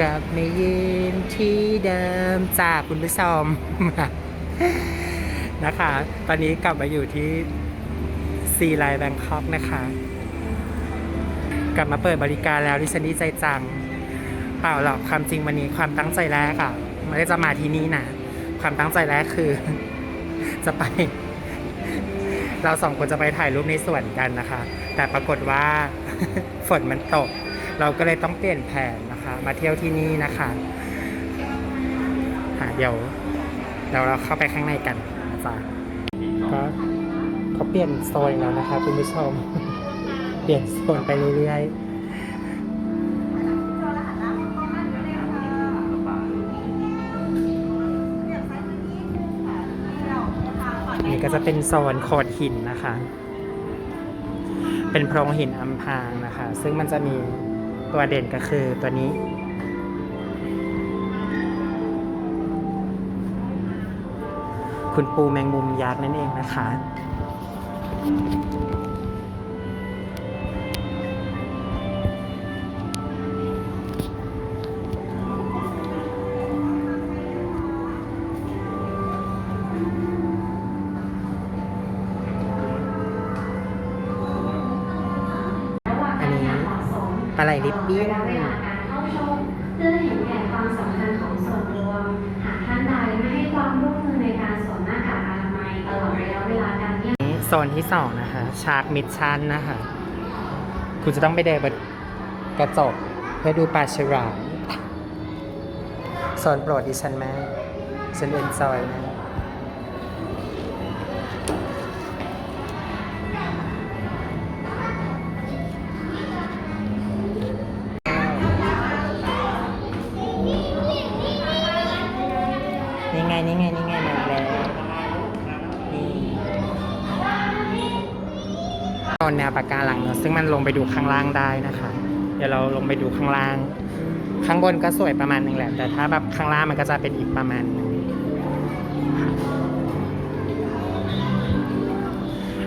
กลับม่ยืนที่เดิมจากคุณผู้ชมนะคะ ตอนนี้กลับมาอยู่ที่ซีไลน์แบงคอกนะคะ กลับมาเปิดบริการแล้วดิฉันดีใจจัง เปล่าหรอกความจริงวันนี้ความตั้งใจแรกอะไม่ได้จะมาที่นี่นะ ความตั้งใจแรกคือ จะไป เราสองคนจะไปถ่ายรูปในสวนกันนะคะ แต่ปรากฏว่าฝนมันตก เราก็เลยต้องเปลี่ยนแผน มาเที่ยวที่นี่นะคะะเดี๋ยวเดี๋ยวเราเข้าไปข้างในกันนะจ๊ะก็เขาเปลี่ยนโซนแล้วนะคะคุณผู้ชม เปลี่ยนโซนไปเรื่อยๆนี่ก็จะเป็นโซนโขดหินนะคะ เป็นโพรงหินอำพางนะคะ ซึ่งมันจะมี ตัวเด่นก็คือตัวนี้ คุณปูแมงมุมยักษ์นั่นเองนะคะ พื่อเห็นแก่ความสำคัญของส่วนรวม หากท่านใดไม่ให้ความร่วมมือในการสวมหน้ากากอนามัยตลอดระยะเวลาการเยี่ยม โซนที่สองนะคะชาร์กมิชชันนะคะคุณจะต้องไปเดินบนกระจกเพื่อดูปลาฉลามโซนโปรดดิฉันแม่ฉันเอนจอยนะ ซึ่งมันลงไปดูข้างล่างได้นะคะ เดี๋ยวเราลงไปดูข้างล่าง ข้างบนก็สวยประมาณหนึงแหละ แต่ถ้าแบบข้างล่างมันก็จะเป็นอีกประมาณนึง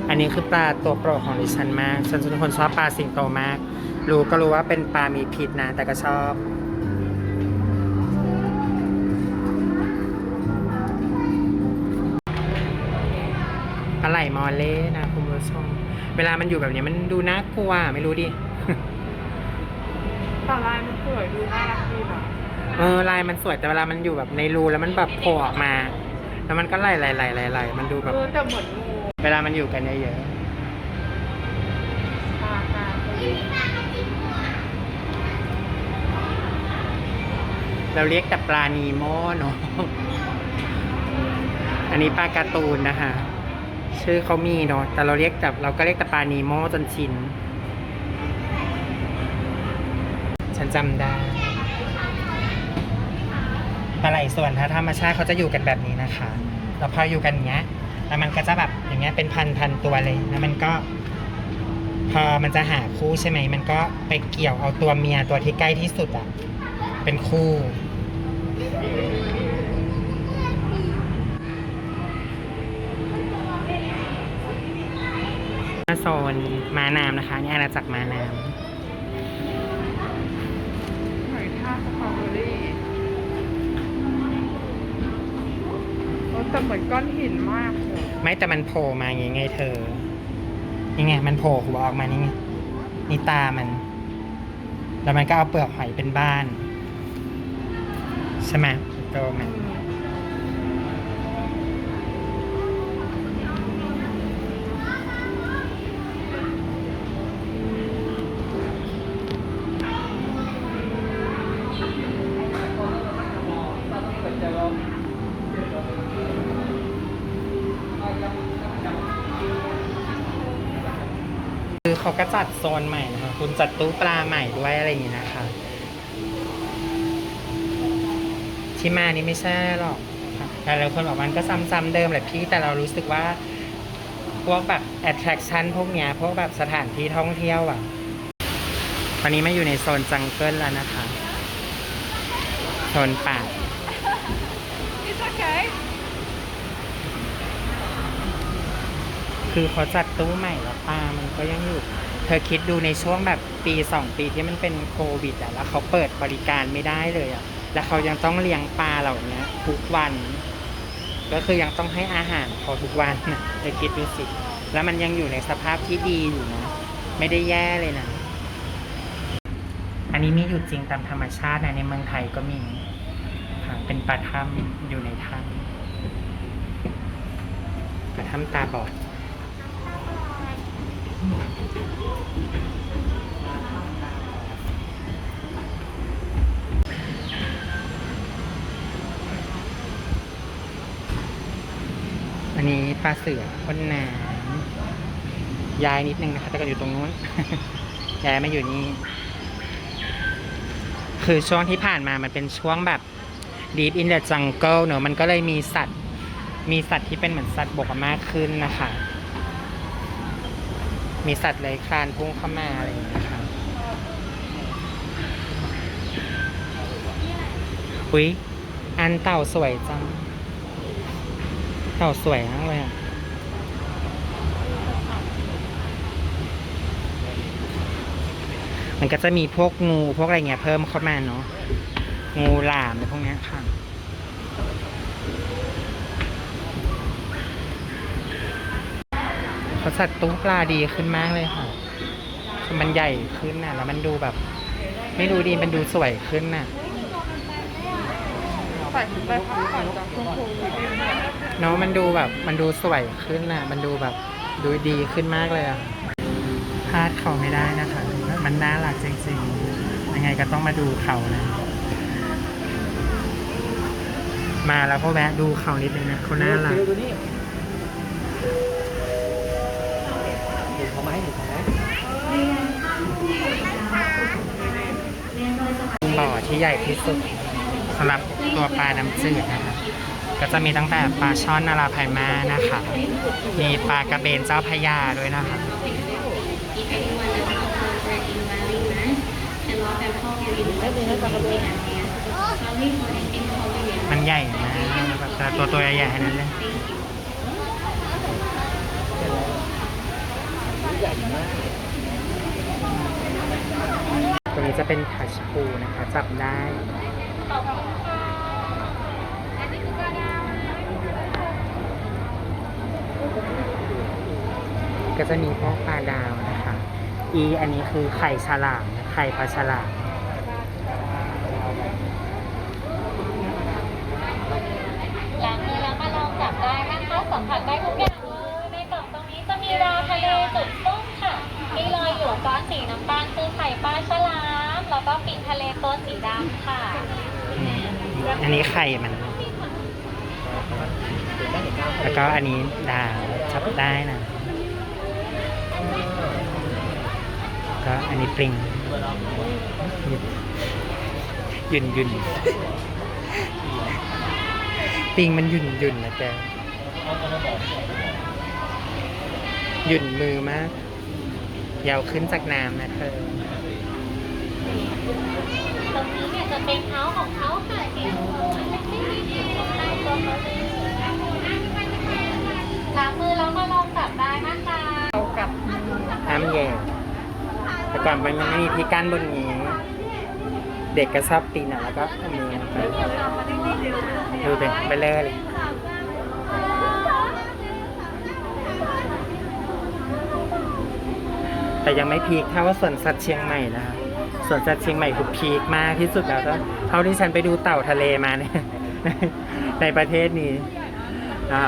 อันนี้คือปลาตัวโปรดของดิฉันมากฉันเป็นคนชอบปลาสิงโตมาก รู้ก็รู้ว่าเป็นปลามีพิษนะ แต่ก็ชอบปลาไหลมอเล่นะ เวลามันอยู่แบบนี้มันดูน่ากลัวไม่รู้ดิ แต่ลายมันสวยดูน่ารักดีแบบเออลายมันสวยแต่เวลามันอยู่แบบในรูแล้วมันแบบโผล่ออกมา แล้วมันก็ไหลไหลไหลไหลไหลมันดูแบบ เออแต่เหมือนงูเวลามันอยู่กันเยอะปลาปลาตัวนี้ๆเราเรียกแต่ปลานีโมเนาะ อันนี้ปลาการ์ตูนนะคะ ชื่อเขามีเนาะแต่เราเรียกแต่เราก็เรียกแต่ปลานีโมจนชิน ฉันจำได้ปลาไหลส่วนถ้าธรรมชาติเขาจะอยู่กันแบบนี้นะคะ แล้วพออยู่กันอย่างเงี้ยแล้วมันก็จะแบบอย่างเงี้ยเป็นพันพันตัวเลยแล้วมันก็พอมันจะหาคู่ใช่ไหม มันก็ไปเกี่ยวเอาตัวเมียตัวที่ใกล้ที่สุดอะเป็นคู่ โซนม้าน้ำนะคะ นี่อาณาจักรม้าน้หอยทากสตรอเบอรี่โอ้แต่เหมือนก้อนหินมากเลยำไม่แต่มันโผล่มาอย่างไงเธอนี่ไง มันโผล่หัวออกมานี่ไงนี่ตามัน แล้วมันก็เอาเปลือกหอยเป็นบ้าน ใช่ไหมตัวมันคือ เขาก็จัดโซนใหม่นะคะ คุณจัดตู้ปลาใหม่ด้วยอะไรอย่างนี้นะคะ ที่มานี่ไม่ใช่หรอกแต่หลายคนบอกมันก็ซ้ำๆเดิมแหละพี่แต่เรารู้สึกว่า พวกแบบ attraction พวกเนี้ย พวกแบบสถานที่ท่องเที่ยวอะตอนนี้มาอยู่ในโซนจังเกิลแล้วนะคะ โซนป่า It's okay คือเขาจัดตู้ใหม่แล้วปลามันก็ยังอยู่ เธอคิดดูในช่วงแบบปีสองปีที่มันเป็นโควิดอะแล้วเขาเปิดบริการไม่ได้เลยอะแล้วเขายังต้องเลี้ยงปลาเหล่านี้ทุกวัน ก็คือยังต้องให้อาหารเขาทุกวันเธอคิดดูสิแล้วมันยังอยู่ในสภาพที่ดีอยู่นะ ไม่ได้แย่เลยนะ อันนี้มีอยู่จริงตามธรรมชาตินะในเมืองไทยก็มีค่ะเป็นปลาถ้ำอยู่ในถ้ำปลาถ้ำตาบอด อันนี้ ปลาเสือพ่นน้ำยายนิดนึงนะคะแต่ก็อยู่ตรงนู้น ยายมาอยู่นี่ คือช่วงที่ผ่านมามันเป็นช่วงแบบ Deep in the Jungle เนอะมันก็เลยมีสัตว์ มีสัตว์ที่เป็นเหมือนสัตว์บกมากขึ้นนะคะ มีสัตว์เลยคลานพุ่งเข้ามาอะไรอย่างเงี้ยค่ะอุ๊ย อันเต่าสวยจัง เต่าสวยมากเลยอะมันก็จะมีพวกงูพวกอะไรเงี้ยเพิ่มเข้ามาเนาะงูหลามอะไรพวกนี้ค่ะเขาสัตว์ตู้ปลาดีขึ้นมากเลยค่ะ มันใหญ่ขึ้นน่ะ แล้วมันดูแบบ ไม่รู้ดีมันดูสวยขึ้นน่ะใส่ไปพักผ่อนจากช่วงโควิด เนาะมันดูแบบมันดูสวยขึ้นน่ะมันดูแบบดูดีขึ้นมากเลยอะพลาดเขาไม่ได้นะคะ มันน่ารักจริงๆ ยังไงก็ต้องมาดูเขานะ มาแล้วก็แวะดูเขานิดนึงนะเขาน่ารักดูนี่เห็นเขาไหมเห็นเขาไหมบ่อที่ใหญ่ที่สุดสำหรับตัวปลาน้ำจืดนะคะ ก็จะมีตั้งแต่ปลาช่อนนาราไพมานะคะ มีปลากระเบนเจ้าพระยาด้วยนะคะมันใหญ่นะแต่ตัวตัวใหญ่ๆนั้นเลยตรงนี้จะเป็นทัชพูนะคะ จับได้ ก็จะมีพวกปลาดาวนะคะ อีอันนี้คือไข่ฉลามนะไข่ปลาฉลามล้างมือแล้วมาลองจับได้นะคะสัมผัสได้ทุกอย่างเลยในกล่องตรงนี้จะมีดาวทะเลจุดส้มค่ะ มีรอยอยู่ก้อนสีน้ำตาลคือไข่ปลาฉลาม แล้วก็ปิงทะเลตัวสีดำค่ะอืมอันนี้ไข่มันแล้วก็อันนี้ดาวจับได้นะ ก็อันนี้ปริงยุ่นยุ่นปิงมันยุ่นยุ่นนะแกหยุ่นมือมากยาวขึ้นจากน้ำนะเธอตรงนี้เนี่ยจะเป็นเท้าของเขาค่ะเกๆตามตัวเขาเลยล้างมือแล้วมาลองจับได้นะคะ เอากัด ห้ามแย่แต่ ก่อนมันยังไม่มีที่กั้นบนนี้ เด็กก็ชอบปีนอะแล้วก็เอามือไปดูเป็นไปเลยเลย แต่ยังไม่พีคเท่าว่าสวนสัตว์เชียงใหม่นะคะสวนสัตว์เชียงใหม่คือพีคมากที่สุดแล้วก็เท่าที่ฉันไปดูเต่าทะเลมาเนี่ยในประเทศนี้อ่า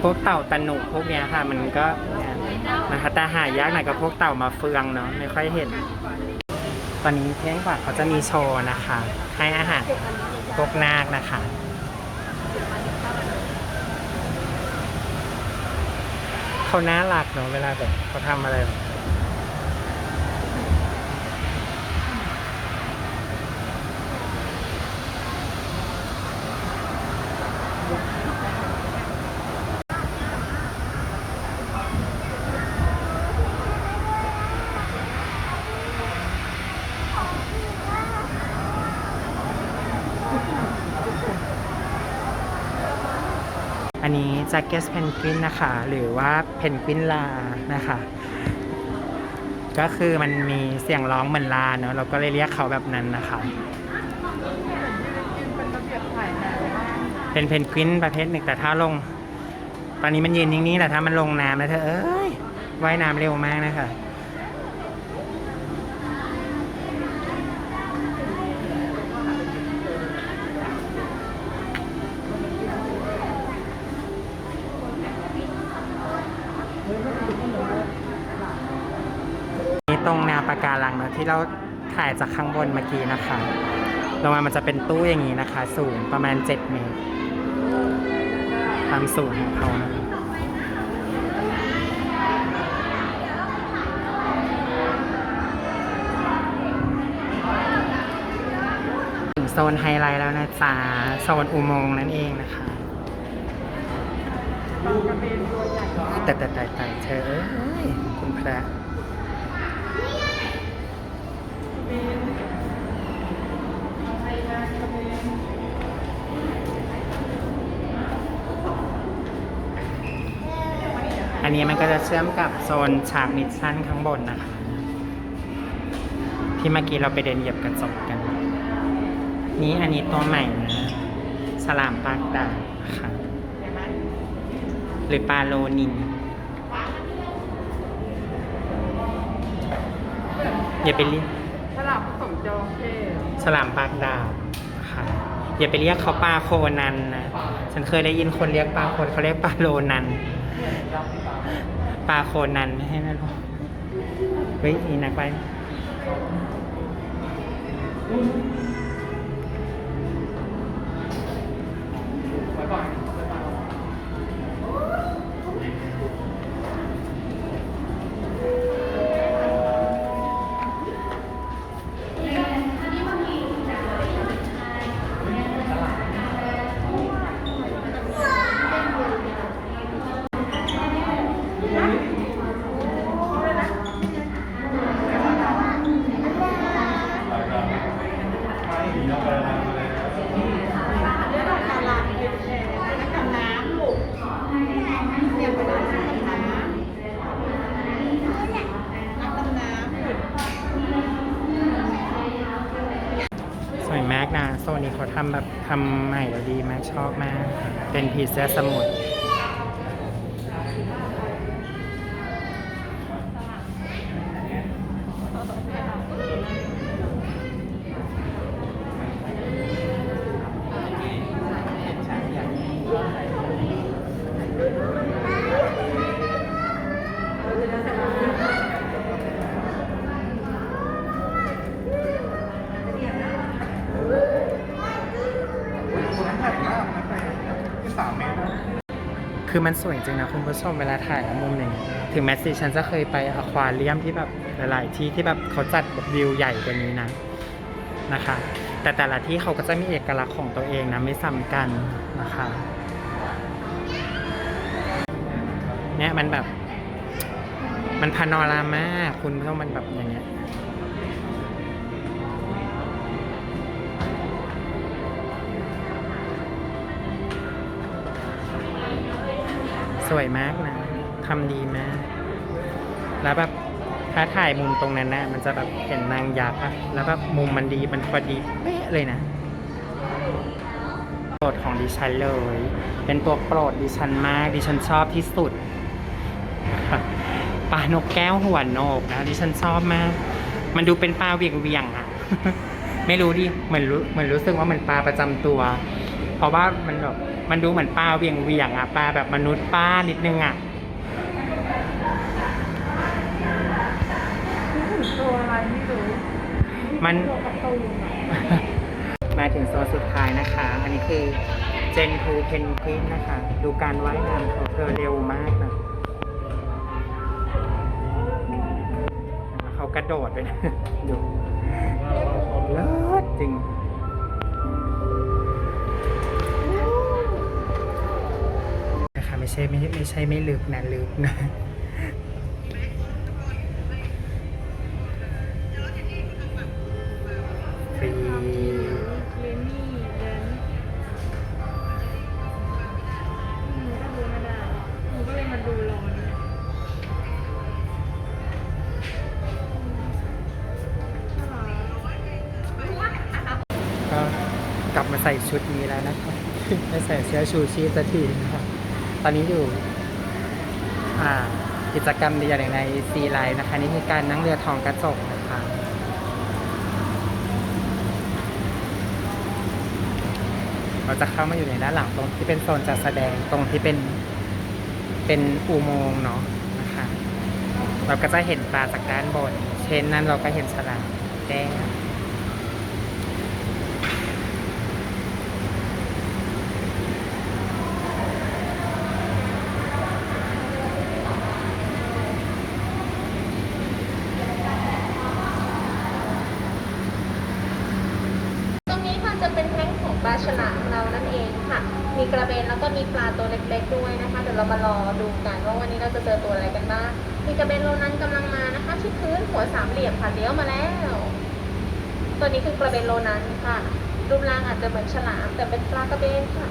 พวกเต่าตะหนุพวกเนี้ยค่ะ มันก็เนะคะแต่หายากหน่อยกับพวกเต่ามาเฟืองเนาะไม่ค่อยเห็น ตอนนี้เที่ยงกว่าเขาจะมีโชว์นะคะ ให้อาหารพวกนาคนะคะเขาน่ารักเนาะเวลาแบบเขาทำอะไรแบบ แจ็คเก็ตเพนกวินนะคะ หรือว่าเพนกวินลานะคะ ก็คือมันมีเสียงร้องเหมือนลาเนาะเราก็เลยเรียกเขาแบบนั้นนะคะ เป็นเบียบถ่ายแบบมากเป็นเพนกวินประเภทหนึ่งแต่ถ้าลง ตอนนี้มันยืนนิ่งๆแต่ถ้ามันลงน้ำแล้วเธอเอ้ยว่ายน้ำเร็วมากนะคะ นี่ตรงแนวปะการังนะ ที่เราถ่ายจากข้างบนเมื่อกี้นะคะลงมามันจะเป็นตู้อย่างนี้นะคะ สูงประมาณ 7 เมตรความสูงของเขานะถึงโซนไฮไลท์แล้วนะจ๊ะโซนอุโมงค์นั่นเองนะคะแต่แต่แต่แต่เธอคุณพระ อันนี้มันก็จะเชื่อมกับโซนฉากมิชชั่นข้างบนนะคะ ที่เมื่อกี้เราไปเดินเหยียบกระจกกัน นี้อันนี้ตัวใหม่นะฉลามปากดาค่ะ หรือปลาโลนินอย่าไปเรียก ฉลามผสมจระเข้ฉลามปากดาวค่ะอย่าไปเรียกเขาปลาโคนันนะ ฉันเคยได้ยินคนเรียกปลาโคนเขาเรียกปลาโลนัน ปลาโคนันไม่ให้นะลูกเฮ้ยนี่นักไปส เขาทำแบบทำใหม่แล้วดีมากชอบมาก เป็นผีเสื้อสมุทร มันสวยจริงนะคุณผู้ชมเวลาถ่ายมุมหนึ่งถึงแม้สิฉันจะเคยไปอควาเรียมที่แบบหลายๆที่ที่แบบเขาจัดแบบวิวใหญ่กว่านี้นะนะคะ แต่แต่ละที่เขาก็จะมีเอกลักษณ์ของตัวเองนะไม่ซ้ำกันนะคะเนี่ยมันแบบ มันพานอรามาคุณผู้ชมมันแบบอย่างเงี้ย สวยมากนะทำดีมาก แล้วแบบถ้าถ่ายมุมตรงนั้นนะมันจะแบบเห็นนางยักษ์อะแล้วแบบมุมมันดีมันพอดีเป๊ะเลยนะโปรดของดิฉันเลย เป็นตัวโปรดดิฉันมาก ดิฉันชอบที่สุดปลานกแก้วหัวโนกนะดิฉันชอบมาก มันดูเป็นปลาเวียงเวียงอะไม่รู้ดิเหมือนรู้เหมือนรู้สึกว่ามันปลาประจำตัว เพราะว่ามันแบบ มันดูเหมือนปลาเวียงเวียงๆอะปลาแบบมนุษย์ป้านิดนึงอะตัวอะไรไม่รู้มัน ตัวการ์ตูนอะมาถึงโซนสุดท้ายนะคะ อันนี้คือเจนทูเพนกวินนะคะ ดูการว่ายน้ำของเธอเร็วมากนะเขากระโดดไปนะ ดูเลิศจริง ใช่ไม่ไม่ใช่ไม่ลึกนะลึกนะฟรีเลนี่เลนหนูก็ดูม่ด้หนูก็เลยมาดูรอนก็กลับมาใส่ชุดนี้แล้วนะครับไม่ใส่เสื้อชูชีพสักทีนะครับ ตอนนี้อยู่กิจกรรมเดียวในซีไลน์นะคะ นี่คือการนั่งเรือทองกระจกนะคะ เราจะเข้ามาอยู่ในด้านหลังตรงที่เป็นโซนจัดแสดงตรงที่เป็นเป็นอุโมงค์เนาะนะคะ เราก็จะเห็นปลาจากด้านบน เช่นนั้นเราก็เห็นฉลามแก้ว ตรงนี้ค่ะจะเป็นแท้งของปลาฉลามเรานั่นเองค่ะ มีกระเบนแล้วก็มีปลาตัวเล็กๆด้วยนะคะ เดี๋ยวเรามารอดูกันว่าวันนี้เราจะเจอตัวอะไรกันบ้าง มีกระเบนโลนั้นกำลังมานะคะ ที่พื้นหัวสามเหลี่ยมค่ะเลี้ยวมาแล้ว ตัวนี้คือกระเบนโลนั้นค่ะ รูปร่างอา จะเหมือนฉลามแต่เป็นปลากระเบนค่ะ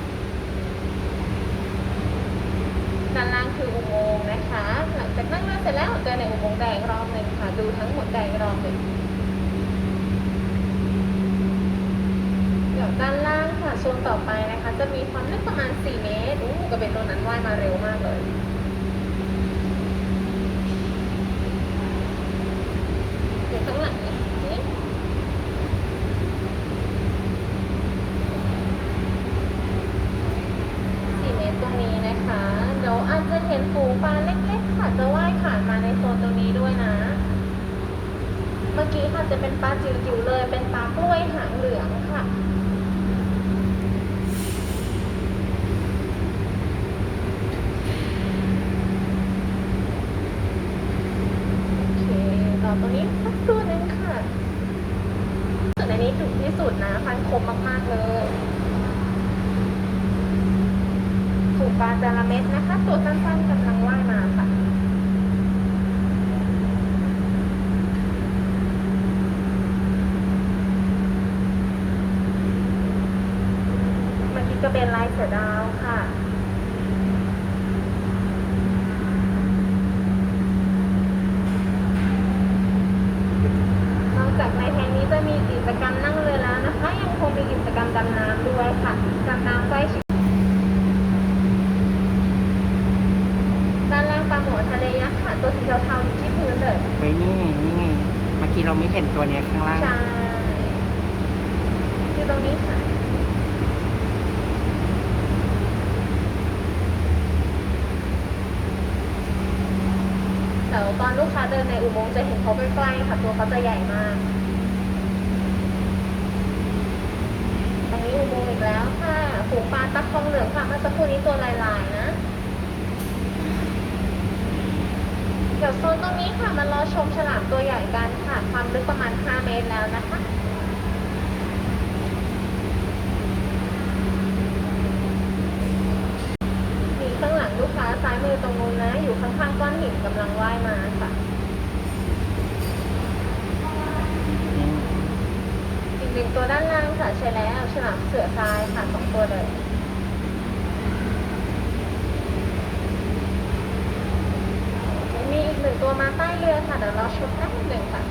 ด้านล่างคืออุโมงค์นะคะ หลังจากนั่งเรือเสร็จแล้วเดินในอุโมงค์แดงรอบหนึ่งค่ะ ดูทั้งหมดแดงรอบหนึ่งเดี๋ยวด้านล่างค่ะโซนต่อไปนะคะ จะมีความลึกประมาณ 4 เมตรอู้กระเบนตัวนั้นว่ายมาเร็วมากเลยเดี๋ยวข้างหลังนี้นี่สี่เมตรตรงนี้นะคะ เดี๋ยวอาจจะเห็นฝูงปลาเล็กๆค่ะ จะว่ายผ่านมาในโซนตรงนี้ด้วยนะ เมื่อกี้ค่ะ จะเป็นปลาจิ๋วๆเลย เป็นปลากล้วยหางเหลืองค่ะ โอเคต่อตรงนี้สักตัวนึงค่ะส่วนอันนี้ดุที่สุดนะฟันคมมากๆเลยถูกปลาจาระเม็ดนะคะ ตัวสั้นๆกำลังว่ายมาค่ะ เมื่อกี้ ก็เป็นลายเสือดาวค่ะ นอกจากในแทงนี้จะมีกิจกรรมนั่งเรือแล้วนะคะ ยังคงมีกิจกรรมดำน้ำด้วยค่ะดำน้ำใกล้ชิดด้านล่างปลาหมอทะเลยักษ์ค่ะ ตัวสีเทาๆอยู่ที่พื้นเลยไว้นี่ไงนี่ไงเมื่อกี้เราไม่เห็นตัวเนี้ยข้างล่าง ใช่คือตรงนี้ค่ะ เดี๋ยวตอน ลูกค้าเดินในอุโมงค์จะเห็นเขาใกล้ๆค่ะ ตัวเขาจะใหญ่มากตรงนี้อุโมงค์อีกแล้วค่ะฝูงปลาตักทองเหลืองค่ะเมื่อสักครู่นี้ตัวลายๆนะเดี๋ยวโซนตรงนี้ค่ะมารอชมฉลามตัวใหญ่กันค่ะ ความลึกประมาณ 5 เมตรแล้วนะคะ มีข้างหลังลูกค้าซ้ายมือตรงนู้นนะ อยู่ข้างๆก้อนหินกำลังว่ายมาค่ะ อีกหนึ่งตัวด้านล่างค่ะใช่แล้วฉลามเสือทรายค่ะสองตัวเลยมีอีกหนึ่งตัวมาใต้เรือค่ะเดี๋ยวเราชมแป๊บหนึ่งค่ะ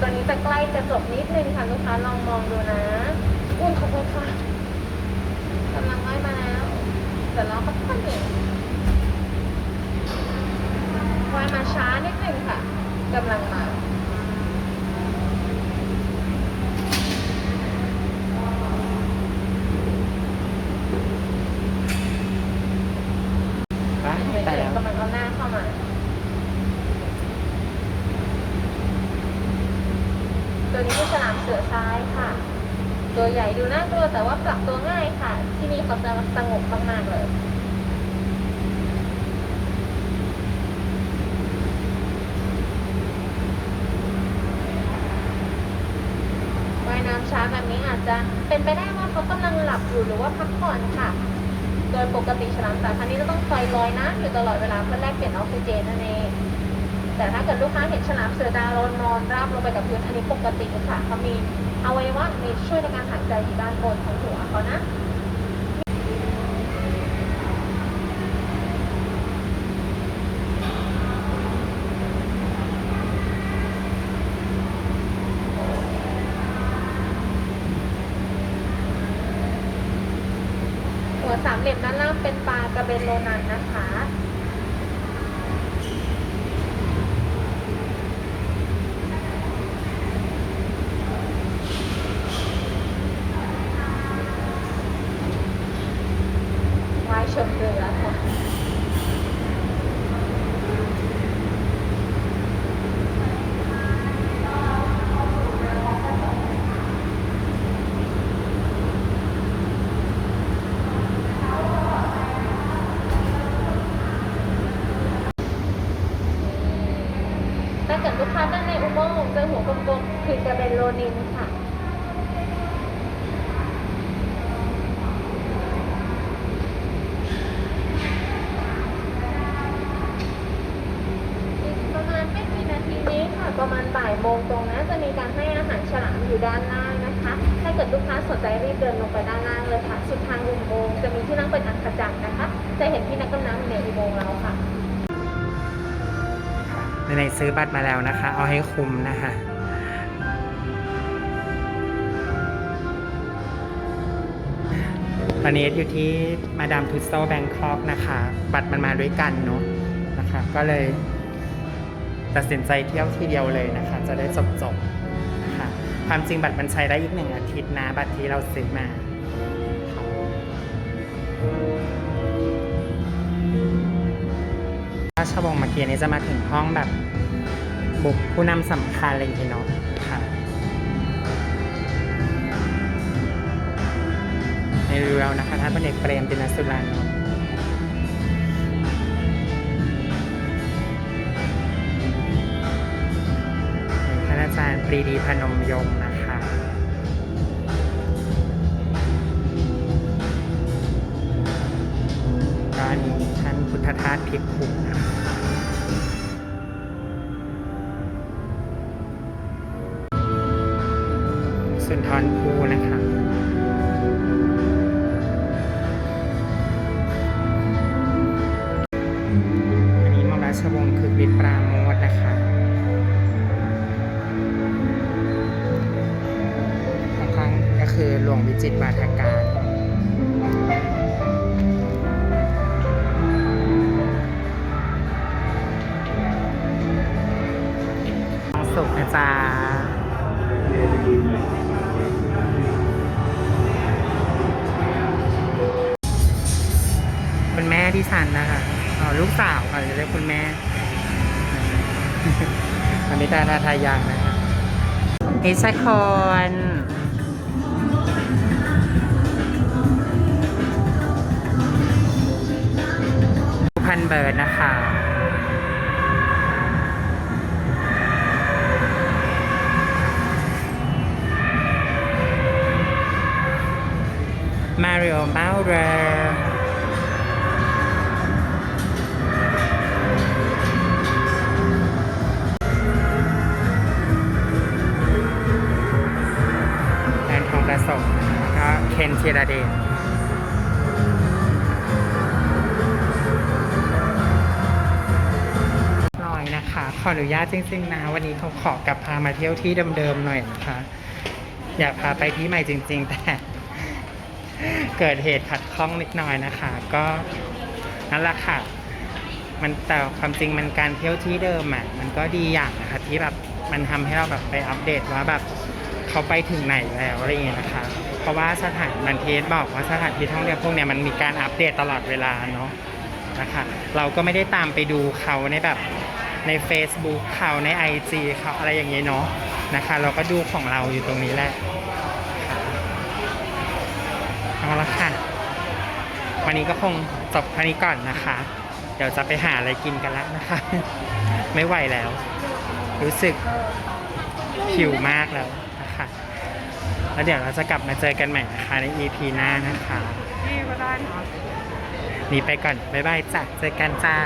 ตัวนี้จะใกล้จะจบนิดนึงค่ะลูกค้าลองมองดูนะอุ้ยขอบคุณค่ะกำลังว่ายมาแล้วเดี๋ยวเราก็พักหนึ่ งว่ายมาช้านิดนึงค่ะกำลังมาปะเดี๋ยวแต่แล้วกำลังเอาหน้าเข้ามา ตัวนี้คือฉลามเสือซ้ายค่ะ ตัวใหญ่ดูน่ากลัวแต่ว่าปรับตัวง่ายค่ะ ที่นี่เขาจะสงบมากๆเลย ว่ายน้ำ ช้าแบบนี้อาจจะเป็นไปได้ว่าเขากำลังหลับอยู่หรือว่าพักผ่อนค่ะ โดยปกติฉลามสายพันธุ์นี้จะต้องคอยลอยน้ำอยู่ตลอดเวลาเพื่อแลกเปลี่ยนออกซิเจนนั่นเองแต่ถ้าเกิดลูกค้าเห็นฉลามเสือดาวนอนราบลงไปกับพื้นอันนี้ปกติค่ะเขามีอวัยวะมีช่วยในการหายใจอยู่ด้านบนของหัวเขานะ สามเหลี่ยมด้านล่างเป็นปลากระเบนโลนันนะคะ ในซื้อบัตรมาแล้วนะคะ เอาให้คุ้มนะคะตอนนี้อยู่ที่มาดามทุสโซแบงคอกนะคะ บัตรมันมาด้วยกันเนาะนะคะ ก็เลยตัดสินใจเที่ยวทีเดียวเลยนะคะ จะได้จบจบนะคะความจริงบัตรมันใช้ได้อีกหนึ่งอาทิตย์นะ บัตรที่เราซื้อมา วงศ์เมื่อกี้นี้จะมาถึงห้องแบบบุกผู้นำสำคัญอะไรอย่างเงี้ยเนาะค่ะในเรือนะคะท่านพลเอกเปรมตินสุรานนท์ท่านอาจารย์ปรีดีพนมยงค์นะคะก็อันนี้ท่านพุทธทาสพิกขุนะคะ ชวงศ์คือฤทธิ์ปราโมทนะคะข้างๆก็คือหลวงวิจิตรมาทก วันาทาทายังนะคะนิชคอนพันเบิร์ดนะคะมาริโอมาเร ประสมแล้วก็เคนธีรเดชหน่อยนะคะ ขออนุญาตจริงๆนะ วันนี้เขาขอกลับพามาเที่ยวที่เดิมๆหน่อยนะคะ อยากพาไปที่ใหม่จริง ๆ แต่ เกิดเหตุขัดข้องนิดหน่อยนะคะ ก็นั่นแหละค่ะมันแต่ความจริงมันการเที่ยวที่เดิมอะมันก็ดีอย่างนะคะที่แบบมันทำให้เราแบบไปอัปเดตว่าแบบ เขาไปถึงไหนแล้วอะไรอย่างเงี้ยนะคะ เพราะว่าสถานบันเทศบอกว่าสถานที่ท่องเที่ยวพวกเนี้ยมันมีการอัปเดตตลอดเวลาเนาะนะคะเราก็ไม่ได้ตามไปดูเขาในแบบใน Facebook เขาใน IG เขาอะไรอย่างเงี้ยเนาะนะคะ เราก็ดูของเราอยู่ตรงนี้แหละเอาละค่ะ วันนี้ก็คงจบแค่นี้ก่อนนะคะ เดี๋ยวจะไปหาอะไรกินกันแล้วนะคะ ไม่ไหวแล้ว รู้สึกหิวมากแล้ว แล้วเดี๋ยวเราจะกลับมาเจอกันใหม่นะคะใน EP หน้านะคะนี่ก็ได้นะนี่ไปก่อน บ๊ายบายจ้ะเจอกันจ้า